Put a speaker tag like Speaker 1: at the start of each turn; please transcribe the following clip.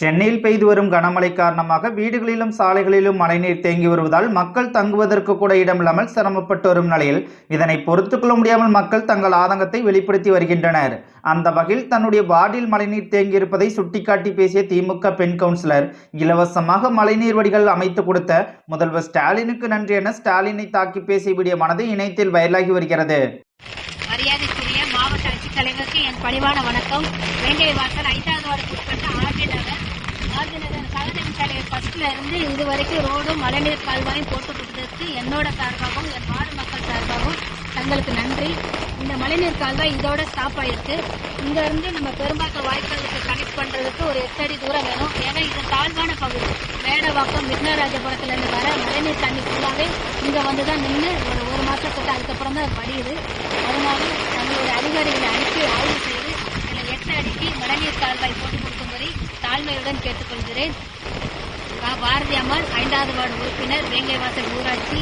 Speaker 1: சென்னையில் பெய்து வரும் கனமழை காரணமாக வீடுகளிலும் சாலைகளிலும் மழைநீர் தேங்கி வருவதால் மக்கள் தங்குவதற்கு கூட இடமில்லாமல் சிரமப்பட்டு வரும் நிலையில் இதனை பொறுத்துக்கொள்ள முடியாமல் மக்கள் தங்கள் ஆதங்கத்தை வெளிப்படுத்தி வருகின்றனர். அந்த வகையில் தன்னுடைய வார்டில் மழைநீர் தேங்கியிருப்பதை சுட்டிக்காட்டி பேசிய திமுக பெண் கவுன்சிலர் இலவசமாக மழைநீர் வடிகள் அமைத்து கொடுத்த முதல்வர் ஸ்டாலினுக்கு நன்றி என ஸ்டாலினை தாக்கி பேசிவிடிய வீடியோ மனது இணையத்தில் வைரலாகி வருகிறது.
Speaker 2: மரியாதைக்குரிய மாவட்ட ஆட்சித்தலைவருக்கு என் பணிவான வணக்கம். வேண்டிய வாசல் ஐந்தாவது வார்டுக்கு உட்பட்ட நகர் ஆர்ஜி கழகம் சகதேவி சாலை ஃபர்ஸ்ட்ல இருந்து இது வரைக்கும் ரோடும் மழைநீர் கால்வாயும் போட்டு கொடுத்ததுக்கு என்னோட சார்பாகவும் என் வார்டு மக்கள் சார்பாகவும் தங்களுக்கு நன்றி. இந்த மழைநீர் கால்வாய் இதோட ஸ்டாப் ஆயிருக்கு. இங்க இருந்து நம்ம பெரும்பாக்கம் வாய்க்காலுக்கு கனெக்ட் பண்றதுக்கு ஒரு எட்டு அடி தூரம் வேணும். ஏன்னா இது தாழ்வான பகுதி. மேடவாக்கம் விக்னராஜபுரத்துல இருந்து வர மழைநீர் தண்ணி ஃபுல்லாவே இங்க வந்து தான் நின்று ஒரு ஒரு மாசத்துக்கு அதுக்கப்புறம் தான் படியுது. அதனால நம்மளுடைய அதிகாரிகளை அனுப்பி ஆய்வு செய்து இதில் எட்டு அடிக்கு மழைநீர் கால்வாய் போட்டு கொடுக்கும்படி தாழ்மையுடன் கேட்டுக்கொள்கிறேன். பாரதி அம்மாள் ஐந்தாவது வார்டு உறுப்பினர் வேங்கைவாசல் ஊராட்சி